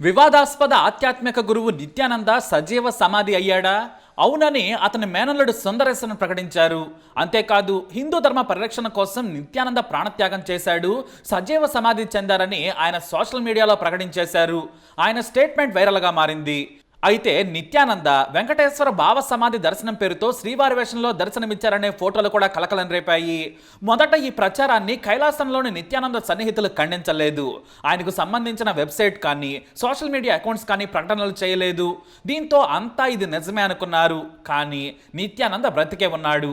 వివాదాస్పద ఆధ్యాత్మిక గురువు నిత్యానంద సజీవ సమాధి అయ్యాడా? అవునని అతని మేనల్లుడు సుందరేశన్ ప్రకటించారు. అంతేకాదు హిందూ ధర్మ పరిరక్షణ కోసం నిత్యానంద ప్రాణత్యాగం చేశాడు సజీవ సమాధి చెందారని ఆయన సోషల్ మీడియాలో ప్రకటించేశారు. ఆయన స్టేట్మెంట్ వైరల్గా మారింది. అయితే నిత్యానంద వెంకటేశ్వర భావ సమాధి దర్శనం పేరుతో శ్రీవారి వేషంలో దర్శనమిచ్చారనే ఫోటోలు కూడా కలకలం రేపాయి. మొదట ఈ ప్రచారాన్ని కైలాసంలోని నిత్యానంద సన్నిహితులు ఖండించలేదు. ఆయనకు సంబంధించిన వెబ్సైట్ కానీ సోషల్ మీడియా అకౌంట్స్ కానీ ప్రకటనలు చేయలేదు. దీంతో అంతా ఇది నిజమే అనుకున్నారు. కానీ నిత్యానంద బ్రతికే ఉన్నాడు.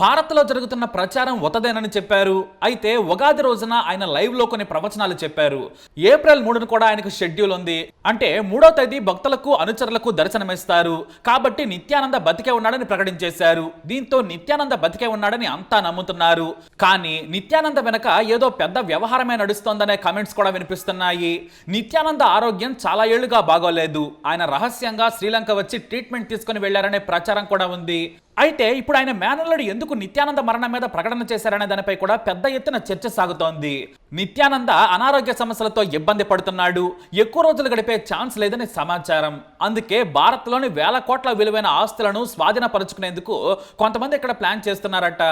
భారత్లో జరుగుతున్న ప్రచారం ఒతదేనని చెప్పారు. అయితే ఉగాది రోజున ఆయన లైవ్లో కొన్ని ప్రవచనాలు చెప్పారు. ఏప్రిల్ మూడున కూడా ఆయనకు షెడ్యూల్ ఉంది. అంటే మూడో తేదీ భక్తులకు అనుచరులకు దర్శనమిస్తారు. కాబట్టి నిత్యానంద బతికే ఉన్నాడని ప్రకటించేశారు. దీంతో నిత్యానంద బతికే ఉన్నాడని అంతా నమ్ముతున్నారు. కానీ నిత్యానంద వెనక ఏదో పెద్ద వ్యవహారమే నడుస్తోందనే కామెంట్స్ కూడా వినిపిస్తున్నాయి. నిత్యానంద ఆరోగ్యం చాలా ఏళ్ళుగా బాగోలేదు. ఆయన రహస్యంగా శ్రీలంక వచ్చి ట్రీట్మెంట్ తీసుకుని వెళ్ళారనే ప్రచారం కూడా ఉంది. అయితే ఇప్పుడు ఆయన మేనల్లుడు ఎందుకు నిత్యానంద మరణం మీద ప్రకటన చేశారనే దానిపై కూడా పెద్ద ఎత్తున చర్చ సాగుతోంది. నిత్యానంద అనారోగ్య సమస్యలతో ఇబ్బంది పడుతున్నాడు. ఎక్కువ రోజులు గడిపే ఛాన్స్ లేదని సమాచారం. అందుకే భారత్లోని వేల కోట్ల విలువైన ఆస్తులను స్వాధీనపరుచుకునేందుకు కొంతమంది ఇక్కడ ప్లాన్ చేస్తున్నారట.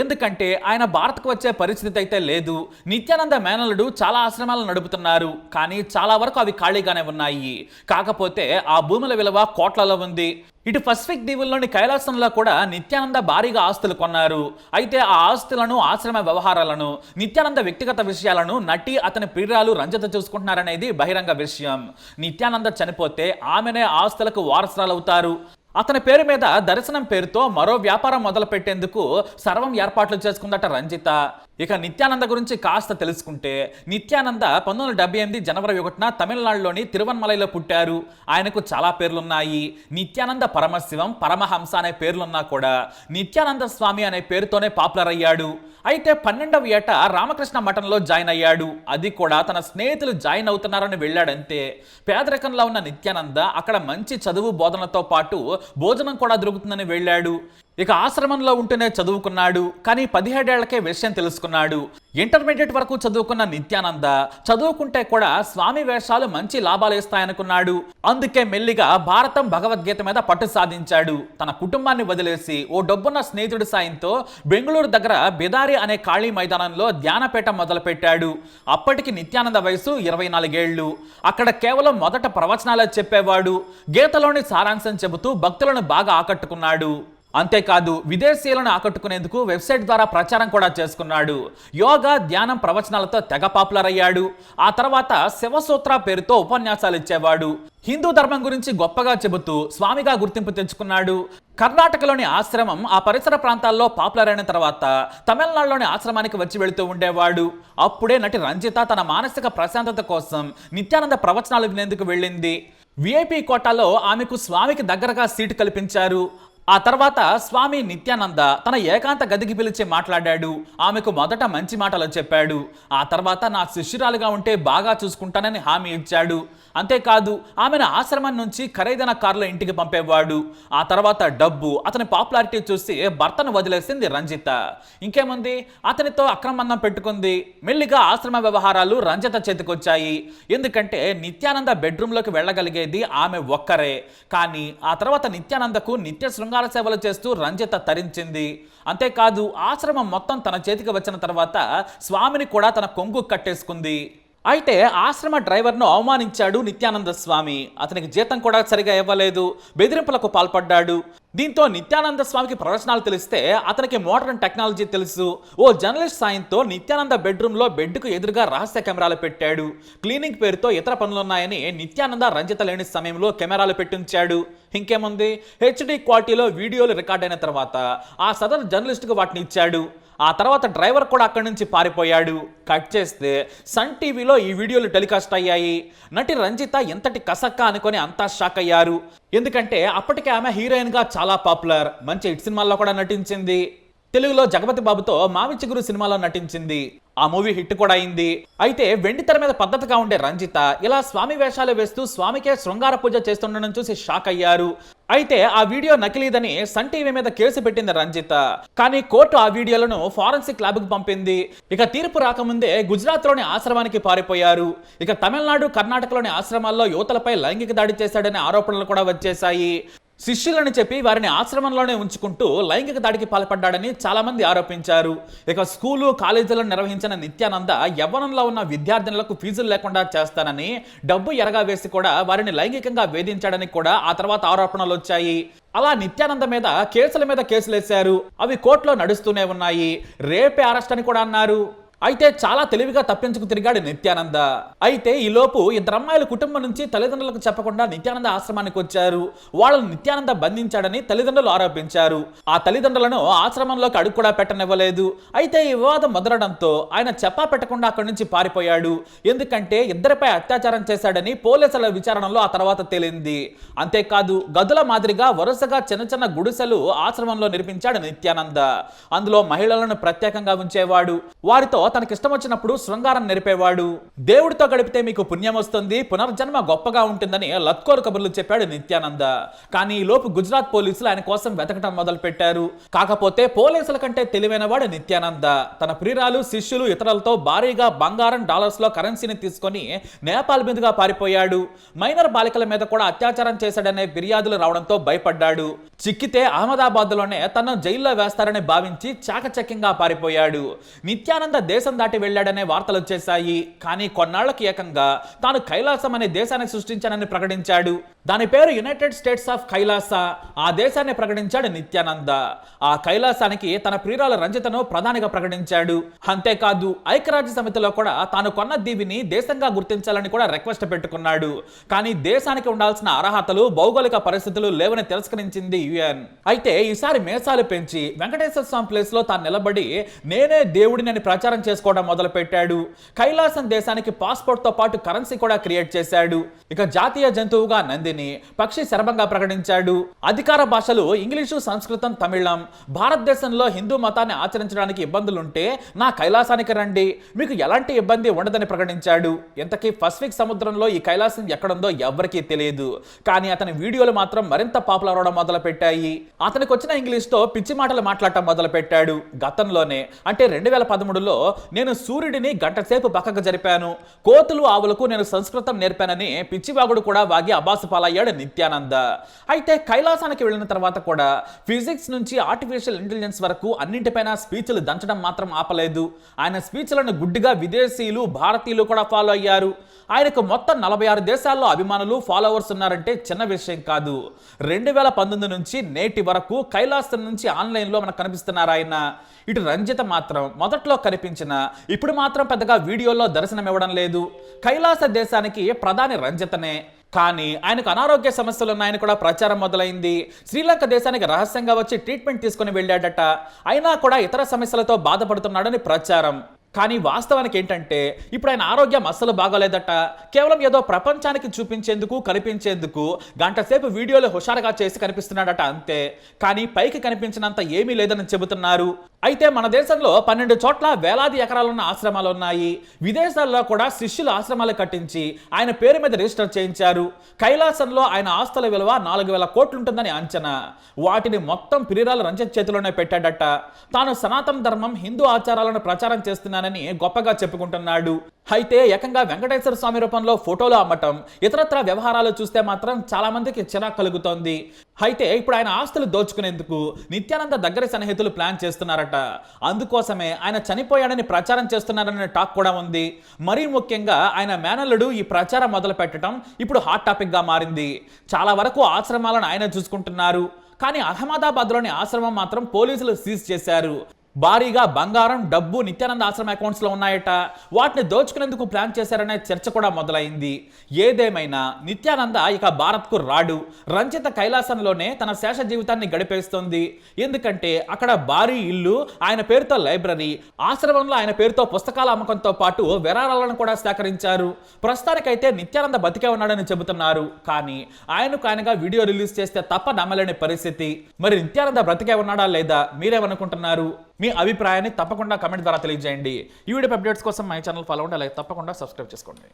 ఎందుకంటే ఆయన భారత్కు వచ్చే పరిస్థితి అయితే లేదు. నిత్యానంద మేనలుడు చాలా ఆశ్రమాలు నడుపుతున్నారు. కానీ చాలా వరకు అవి ఖాళీగానే ఉన్నాయి. కాకపోతే ఆ భూముల విలువ కోట్లలో ఉంది. ఇటు పసిఫిక్ దీవుల్లోని కైలాసంలో కూడా నిత్యానంద భారీగా ఆస్తులు కొన్నారు. అయితే ఆ ఆస్తులను ఆశ్రమ వ్యవహారాలను నిత్యానంద వ్యక్తిగత విషయాలను నటి అతని ప్రియురాలు రంజత చూసుకుంటున్నారనేది బహిరంగ విషయం. నిత్యానంద చనిపోతే ఆమెనే ఆస్తులకు వారసురాలవుతారు. అతని పేరు మీద దర్శనం పేరుతో మరో వ్యాపారం మొదలు పెట్టేందుకు సర్వం ఏర్పాట్లు చేసుకుందట రంజిత. ఇక నిత్యానంద గురించి కాస్త తెలుసుకుంటే నిత్యానంద పంతొమ్మిది వందల డెబ్బై ఎనిమిది జనవరి ఒకటిన తమిళనాడులోని తిరువన్మలైలో పుట్టారు. ఆయనకు చాలా పేర్లున్నాయి. నిత్యానంద పరమశివం పరమహంస అనే పేర్లున్నా కూడా నిత్యానంద స్వామి అనే పేరుతోనే పాపులర్ అయ్యాడు. అయితే పన్నెండవ ఏట రామకృష్ణ మఠంలో జాయిన్ అయ్యాడు. అది కూడా తన స్నేహితులు జాయిన్ అవుతున్నారని వెళ్ళాడంతే. పేదరికంలో ఉన్న నిత్యానంద అక్కడ మంచి చదువు బోధనతో పాటు భోజనం కూడా దొరుకుతుందని వెళ్ళాడు. ఇక ఆశ్రమంలో ఉంటూనే చదువుకున్నాడు కానీ పదిహేడేళ్ళకే విషయం తెలుసుకున్నాడు. ఇంటర్మీడియట్ వరకు చదువుకున్న నిత్యానంద చదువుకుంటే కూడా స్వామి వేషాలు మంచి లాభాలు ఇస్తాయనుకున్నాడు. అందుకే మెల్లిగా భారతం భగవద్గీత మీద పట్టు సాధించాడు. తన కుటుంబాన్ని వదిలేసి ఓ డబ్బున్న స్నేహితుడి సాయంతో బెంగళూరు దగ్గర బిదారి అనే ఖాళీ మైదానంలో ధ్యానపీఠం మొదలుపెట్టాడు. అప్పటికి నిత్యానంద వయసు ఇరవై నాలుగేళ్ళు అక్కడ కేవలం మొదట ప్రవచనాలే చెప్పేవాడు. గీతలోని సారాంశం చెబుతూ భక్తులను బాగా ఆకట్టుకున్నాడు. అంతేకాదు విదేశీయులను ఆకట్టుకునేందుకు వెబ్సైట్ ద్వారా ప్రచారం కూడా చేసుకున్నాడు. యోగా ధ్యానం ప్రవచనాలతో తెగ పాపులర్ అయ్యాడు. ఆ తర్వాత శివసూత్ర పేరుతో ఉపన్యాసాలు ఇచ్చేవాడు. హిందూ ధర్మం గురించి గొప్పగా చెబుతూ స్వామిగా గుర్తింపు తెచ్చుకున్నాడు. కర్ణాటకలోని ఆశ్రమం ఆ పరిసర ప్రాంతాల్లో పాపులర్ అయిన తర్వాత తమిళనాడులోని ఆశ్రమానికి వచ్చి వెళుతూ ఉండేవాడు. అప్పుడే నటి రంజిత తన మానసిక ప్రశాంతత కోసం నిత్యానంద ప్రవచనాలు వినేందుకు వెళ్ళింది. విఐపి కోటాలో ఆమెకు స్వామికి దగ్గరగా సీటు కల్పించారు. ఆ తర్వాత స్వామి నిత్యానంద తన ఏకాంత గదికి పిలిచి మాట్లాడాడు. ఆమెకు మొదట మంచి మాటలు చెప్పాడు. ఆ తర్వాత నా శిష్యురాలుగా ఉంటే బాగా చూసుకుంటానని హామీ ఇచ్చాడు. అంతేకాదు ఆమెను ఆశ్రమం నుంచి ఖరీదైన కారులో ఇంటికి పంపేవాడు. ఆ తర్వాత డబ్బు అతని పాపులారిటీ చూసి భర్తను వదిలేసింది రంజిత. ఇంకేముంది? అతనితో అక్రమందం పెట్టుకుంది. మెల్లిగా ఆశ్రమ వ్యవహారాలు రంజిత చేతికొచ్చాయి. ఎందుకంటే నిత్యానంద బెడ్రూమ్లోకి వెళ్ళగలిగేది ఆమె ఒక్కరే. కానీ ఆ తర్వాత నిత్యానందకు నిత్య శృంగార సేవలు చేస్తూ రంజిత తరించింది. అంతేకాదు ఆశ్రమం మొత్తం తన చేతికి వచ్చిన తర్వాత స్వామిని కూడా తన కొంగు కట్టేసుకుంది. అయితే ఆశ్రమ డ్రైవర్ను అవమానించాడు నిత్యానంద స్వామి. అతనికి జీతం కూడా సరిగా ఇవ్వలేదు. బెదిరింపులకు పాల్పడ్డాడు. దీంతో నిత్యానంద స్వామికి ప్రవచనాలు తెలిస్తే అతనికి మోడర్న్ టెక్నాలజీ తెలుసు. ఓ జర్నలిస్ట్ సాయంతో నిత్యానంద బెడ్రూమ్లో బెడ్కు ఎదురుగా రహస్య కెమెరాలు పెట్టాడు. క్లీనింగ్ పేరుతో ఇతర పనులున్నాయని నిత్యానంద రంజిత లేని సమయంలో కెమెరాలు పెట్టించాడు. ఇంకేముంది? హెచ్డి క్వాలిటీలో వీడియోలు రికార్డ్ అయిన తర్వాత ఆ సదరు జర్నలిస్ట్కు వాటిని ఇచ్చాడు. ఆ తర్వాత డ్రైవర్ కూడా అక్కడి నుంచి పారిపోయాడు. కట్ చేస్తే సన్ టీవీలో ఈ వీడియోలు టెలికాస్ట్ అయ్యాయి. నటి రంజిత ఎంతటి కసక్క అనుకొని అంతా షాక్ అయ్యారు. ఎందుకంటే అప్పటికే ఆమె హీరోయిన్గా చాలా పాపులర్. మంచి హిట్ సినిమాల్లో కూడా నటించింది. తెలుగులో జగపతి బాబుతో మావిచిగురు సినిమాలో నటించింది. ఆ మూవీ హిట్ కూడా అయింది. అయితే వెండి తెర మీద పద్ధతిగా ఉండే రంజిత ఇలా స్వామి వేషాలు వేస్తూ స్వామికే శృంగార పూజ చేస్తుండడం చూసి షాక్ అయ్యారు. అయితే ఆ వీడియో నకిలీదని సన్ టీవీ మీద కేసు పెట్టింది రంజిత. కానీ కోర్టు ఆ వీడియోలను ఫారెన్సిక్ ల్యాబ్కు పంపింది. ఇక తీర్పు రాకముందే గుజరాత్లోని ఆశ్రమానికి పారిపోయారు. ఇక తమిళనాడు కర్ణాటకలోని ఆశ్రమాల్లో యువతలపై లైంగిక దాడి చేశాడనే ఆరోపణలు కూడా వచ్చేశాయి. శిష్యులని చెప్పి వారిని ఆశ్రమంలోనే ఉంచుకుంటూ లైంగిక దాడికి పాల్పడ్డాడని చాలామంది ఆరోపించారు. ఇక స్కూలు కాలేజీలను నిర్వహించిన నిత్యానంద యవ్వనంలో ఉన్న విద్యార్థినులకు ఫీజులు లేకుండా చేస్తానని డబ్బు ఎరగా వేసి కూడా వారిని లైంగికంగా వేధించాడని కూడా ఆ తర్వాత ఆరోపణలు వచ్చాయి. అలా నిత్యానంద మీద కేసుల మీద కేసులు వేశారు అవి కోర్టులో నడుస్తూనే ఉన్నాయి. రేపే అరెస్ట్ అని కూడా అన్నారు. అయితే చాలా తెలివిగా తప్పించుకు తిరిగాడు నిత్యానంద. అయితే ఈ లోపు ఇద్దరు అమ్మాయిల కుటుంబం నుంచి తల్లిదండ్రులకు చెప్పకుండా నిత్యానంద ఆశ్రమానికి వచ్చారు. వాళ్ళని నిత్యానంద బంధించాడని తల్లిదండ్రులు ఆరోపించారు. ఆ తల్లిదండ్రులను ఆశ్రమంలోకి అడుగు కూడా పెట్టనివ్వలేదు. అయితే ఈ వివాదం మొదలడంతో ఆయన చెప్పా పెట్టకుండా అక్కడి నుంచి పారిపోయాడు. ఎందుకంటే ఇద్దరిపై అత్యాచారం చేశాడని పోలీసుల విచారణలో ఆ తర్వాత తేలింది. అంతేకాదు గదుల మాదిరిగా వరుసగా చిన్న చిన్న గుడిసెలు ఆశ్రమంలో నిర్మించాడు నిత్యానంద. అందులో మహిళలను ప్రత్యేకంగా ఉంచేవాడు. వారితో తనకిష్టం వచ్చినప్పుడు శృంగారం నెరిపేవాడు. దేవుడితో గడిపితే మీకు పుణ్యం వస్తుంది పునర్జన్మ గొప్పగా ఉంటుందని లత్కోరు కబుర్లు చెప్పాడు నిత్యానంద. కానీ ఈ లోపు గుజరాత్ పోలీసులు ఆయన కోసం వెతకటం మొదలుపెట్టారు. కాకపోతే పోలీసుల కంటే తెలివైనవాడు నిత్యానంద. తన ప్రియురాలు శిష్యులు ఇతరులతో భారీగా బంగారం డాలర్స్లో కరెన్సీని తీసుకొని నేపాల్ మీదుగా పారిపోయాడు. మైనర్ బాలికల మీద కూడా అత్యాచారం చేశాడనే ఫిర్యాదులు రావడంతో భయపడ్డాడు. చిక్కితే అహ్మదాబాద్లోనే తనను జైల్లో వేస్తారని భావించి చాకచక్యంగా పారిపోయాడు. నిత్యానంద దేశ దాటి వెళ్ళాడనే వార్తలు వచ్చేశాయి. కానీ కొన్నాళ్ళకు ఏకంగా తాను కైలాసం అనే దేశాన్ని సృష్టించానని ప్రకటించాడు. దాని పేరు యునైటెడ్ స్టేట్స్ ఆఫ్ కైలాస. ఆ దేశాన్ని ప్రకటించాడు నిత్యానంద. ఆ కైలాసానికి తన ప్రియురాల రంజితను ప్రధానిగా ప్రకటించాడు. అంతేకాదు ఐక్యరాజ్య సమితిలో కూడా తాను కొన్న దీవిని దేశంగా గుర్తించాలని కూడా రిక్వెస్ట్ పెట్టుకున్నాడు. కానీ దేశానికి ఉండాల్సిన అర్హతలు భౌగోళిక పరిస్థితులు లేవని తిరస్కరించింది యుఎన్ అయితే ఈసారి మేసాలు పెంచి వెంకటేశ్వర స్వామి ప్లేస్లో తాను నిలబడి నేనే దేవుడిని అని ప్రచారం చేసుకోవడం మొదలు పెట్టాడు కైలాసం దేశానికి పాస్పోర్ట్తో పాటు కరెన్సీ కూడా క్రియేట్ చేశాడు. ఇక జాతీయ జంతువుగా నంది నందిని పక్షి శరభంగా ప్రకటించాడు. అధికార భాషలు ఇంగ్లీషు సంస్కృతం తమిళం. భారతదేశంలో హిందూ మతాన్ని ఆచరించడానికి ఇబ్బందులుంటే నా కైలాసానికి రండి. మీకు ఎలాంటి ఇబ్బంది ఉండదని ప్రకటించాడు. ఇంతకీ పసిఫిక్ సముద్రంలో ఈ కైలాసం ఎక్కడుందో ఎవరికీ తెలియదు. కానీ అతని వీడియోలు మాత్రం మరింత పాపులర్ అవడం మొదలు పెట్టాయి అతనికి వచ్చిన ఇంగ్లీష్తో పిచ్చి మాటలు మాట్లాడటం మొదలు పెట్టాడు గతంలోనే అంటే రెండు వేల పదమూడులో నేను సూర్యుడిని గంట సేపు పక్కకు జరిపాను. కోతులు ఆవులకు నేను సంస్కృతం నేర్పానని పిచ్చివాగుడు కూడా వాగి అబాసు పాలయ్యాడు నిత్యానంద. అయితే కైలాసానికి వెళ్ళిన తర్వాత కూడా ఫిజిక్స్ నుంచి ఆర్టిఫిషియల్ ఇంటెలిజెన్స్ వరకు అన్నింటిపైన స్పీచ్లు దంచడం మాత్రం ఆపలేదు. ఆయన స్పీచ్లను గుడ్డిగా విదేశీయులు భారతీయులు కూడా ఫాలో అయ్యారు. ఆయనకు మొత్తం నలభై ఆరు దేశాల్లో అభిమానులు ఫాలోవర్స్ ఉన్నారంటే చిన్న విషయం కాదు. రెండు వేల పంతొమ్మిది నుంచి నేటి వరకు కైలాసం నుంచి ఆన్లైన్లో మనకు కనిపిస్తున్నారు ఆయన. ఇటు రంజిత మాత్రం మొదట్లో కనిపించిన ఇప్పుడు మాత్రం పెద్దగా వీడియోలో దర్శనమివ్వడం లేదు. కైలాస దేశానికి ప్రధాని రంజితనే. కానీ ఆయనకు అనారోగ్య సమస్యలు ఉన్నాయని కూడా ప్రచారం మొదలైంది. శ్రీలంక దేశానికి రహస్యంగా వచ్చి ట్రీట్మెంట్ తీసుకుని వెళ్ళాడట. అయినా కూడా ఇతర సమస్యలతో బాధపడుతున్నాడని ప్రచారం. కానీ వాస్తవానికి ఏంటంటే ఇప్పుడు ఆయన ఆరోగ్యం అస్సలు బాగోలేదట. కేవలం ఏదో ప్రపంచానికి చూపించేందుకు కనిపించేందుకు గంట సేపు వీడియోలు హుషారుగా చేసి కనిపిస్తున్నాడట అంతే. కానీ పైకి కనిపించినంత ఏమీ లేదని చెబుతున్నారు. అయితే మన దేశంలో పన్నెండు చోట్ల వేలాది ఎకరాలున్న ఆశ్రమాలు ఉన్నాయి. విదేశాల్లో కూడా శిష్యులు ఆశ్రమాలు కట్టించి ఆయన పేరు మీద రిజిస్టర్ చేయించారు. కైలాసంలో ఆయన ఆస్తుల విలువ నాలుగు వేల కోట్లుంటుందని అంచనా. వాటిని మొత్తం పిరిరాల రంజిత్ చేతిలోనే పెట్టాడట. తాను సనాతన ధర్మం హిందూ ఆచారాలను ప్రచారం చేస్తున్నానని గొప్పగా చెప్పుకుంటున్నాడు. అయితే ఏకంగా వెంకటేశ్వర స్వామి రూపంలో ఫోటోలు అమ్మటం ఇతరత్ర వ్యవహారాలు చూస్తే మాత్రం చాలా మందికి చిరాకు కలుగుతోంది. అయితే ఇప్పుడు ఆయన ఆస్తులు దోచుకునేందుకు నిత్యానంద దగ్గర సన్నిహితులు ప్లాన్ చేస్తున్నారట. అందుకోసమే ఆయన చనిపోయాడని ప్రచారం చేస్తున్నారనే టాక్ కూడా ఉంది. మరీ ముఖ్యంగా ఆయన మేనల్లుడు ఈ ప్రచారం మొదలు పెట్టడం ఇప్పుడు హాట్ టాపిక్గా మారింది. చాలా వరకు ఆశ్రమాలను ఆయన చూసుకుంటున్నారు. కానీ అహ్మదాబాద్లోని ఆశ్రమం మాత్రం పోలీసులు సీజ్ చేశారు. భారీగా బంగారం డబ్బు నిత్యానంద ఆశ్రమ అకౌంట్స్లో ఉన్నాయట. వాటిని దోచుకునేందుకు ప్లాన్ చేశారనే చర్చ కూడా మొదలైంది. ఏదేమైనా నిత్యానంద ఇక భారత్కు రాడు. రంజిత కైలాసంలోనే తన శేష జీవితాన్ని గడిపేస్తుంది. ఎందుకంటే అక్కడ భారీ ఇల్లు ఆయన పేరుతో లైబ్రరీ ఆశ్రమంలో ఆయన పేరుతో పుస్తకాల అమ్మకంతో పాటు విరాళాలను కూడా సేకరించారు. ప్రస్తుతానికైతే నిత్యానంద బతికే ఉన్నాడని చెబుతున్నారు. కానీ ఆయనకు ఆయనగా వీడియో రిలీజ్ చేస్తే తప్ప నమ్మలేని పరిస్థితి. మరి నిత్యానంద బ్రతికే ఉన్నాడా లేదా? మీరేమనుకుంటున్నారు? మీ అభిప్రాయాన్ని తప్పకుండా కమెంట్ ద్వారా తెలియజేయండి. ఈ వీడియో అప్డేట్స్ కోసం మై ఛానల్ ఫాలో అవ్వండి అలాగే తప్పకుండా సబ్స్క్రైబ్ చేసుకోండి.